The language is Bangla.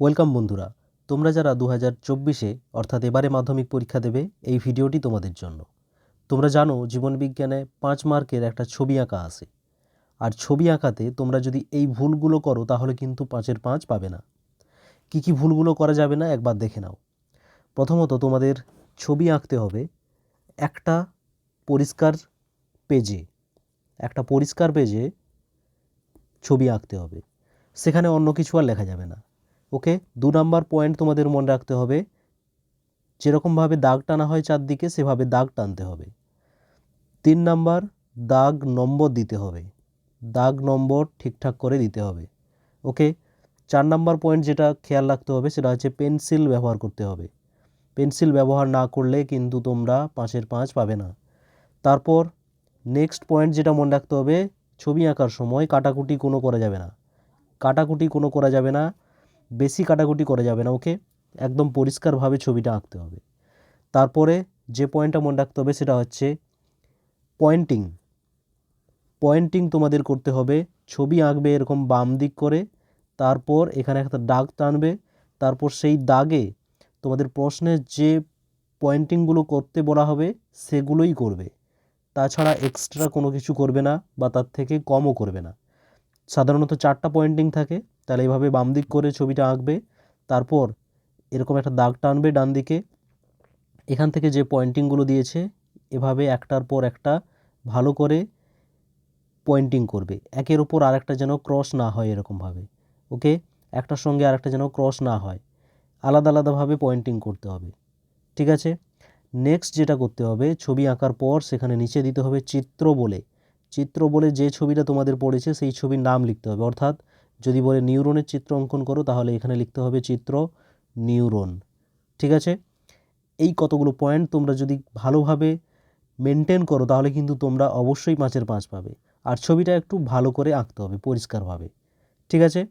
ওয়েলকাম বন্ধুরা, তোমরা যারা দু হাজার চব্বিশে, অর্থাৎ এবারে মাধ্যমিক পরীক্ষা দেবে, এই ভিডিওটি তোমাদের জন্য। তোমরা জানো, জীবনবিজ্ঞানে পাঁচ মার্কের একটা ছবি আঁকা আছে। আর ছবি আঁকাতে তোমরা যদি এই ভুলগুলো করো, তাহলে কিন্তু পাঁচের পাঁচ পাবে না। কী কী ভুলগুলো করা যাবে না, একবার দেখে নাও। প্রথমত, তোমাদের ছবি আঁকতে হবে একটা পরিষ্কার পেজে, একটা পরিষ্কার পেজে ছবি আঁকতে হবে। সেখানে অন্য কিছু আর লেখা যাবে না। ওকে? দু নাম্বার পয়েন্ট তোমাদের মনে রাখতে হবে যেরকমভাবে দাগ টানা হয় চারদিকে, সেভাবে দাগ টানতে হবে। তিন নাম্বার, দাগ নম্বর দিতে হবে। দাগ নম্বর ঠিকঠাক করে দিতে হবে। ওকে? চার নাম্বার পয়েন্ট যেটা খেয়াল রাখতে হবে, সেটা হচ্ছে পেন্সিল ব্যবহার করতে হবে। পেন্সিল ব্যবহার না করলে কিন্তু তোমরা পাঁচের পাঁচ পাবে না। তারপর নেক্সট পয়েন্ট যেটা মনে রাখতে হবে, ছবি আঁকার সময় কাটাকুটি কোনো করা যাবে না। কাটাকুটি কোনো করা যাবে না বেশি কাটাকুটি করা যাবে না, ওকে? একদম পরিষ্কারভাবে ছবিটা আঁকতে হবে। তারপরে যে পয়েন্টটা মনে রাখতে হবে সেটা হচ্ছে পয়েন্টিং পয়েন্টিং তোমাদের করতে হবে, ছবি আঁকবে এরকম বাম দিক করে, তারপর এখানে একটা দাগ টানবে, তারপর সেই দাগে তোমাদের প্রশ্নের যে পয়েন্টিংগুলো করতে বলা হবে সেগুলোই করবে। তাছাড়া এক্সট্রা কোনো কিছু করবে না বা তার থেকে কমও করবে না। সাধারণত চারটা পয়েন্টিং থাকে তাহলে এইভাবে বাম দিক করে ছবিটা আঁকবে, তারপর এরকম একটা দাগ টানবে ডান দিকে। এখান থেকে যে পয়েন্টিংগুলো দিয়েছে, এভাবে একটার পর একটা ভালো করে পয়েন্টিং করবে। একের ওপর আরেকটা যেন ক্রস না হয় এরকমভাবে ওকে একটার সঙ্গে আরেকটা যেন ক্রস না হয়। আলাদা আলাদাভাবে পয়েন্টিং করতে হবে, ঠিক আছে? নেক্সট যেটা করতে হবে, ছবি আঁকার পর সেখানে নিচে দিতে হবে চিত্র বলে। চিত্র বলে যে ছবিটা তোমাদের পড়েছে, সেই ছবির নাম লিখতে হবে। অর্থাৎ যদি বলে নিউরনের চিত্র অঙ্কন করো, তাহলে এখানে লিখতে হবে চিত্র নিউরন। ঠিক আছে? এই কতগুলো পয়েন্ট তোমরা যদি ভালোভাবে মেনটেন করো, তাহলে কিন্তু তোমরা অবশ্যই পাঁচের পাঁচ পাবে। আর ছবিটা একটু ভালো করে আঁকতে হবে, পরিষ্কারভাবে। ঠিক আছে?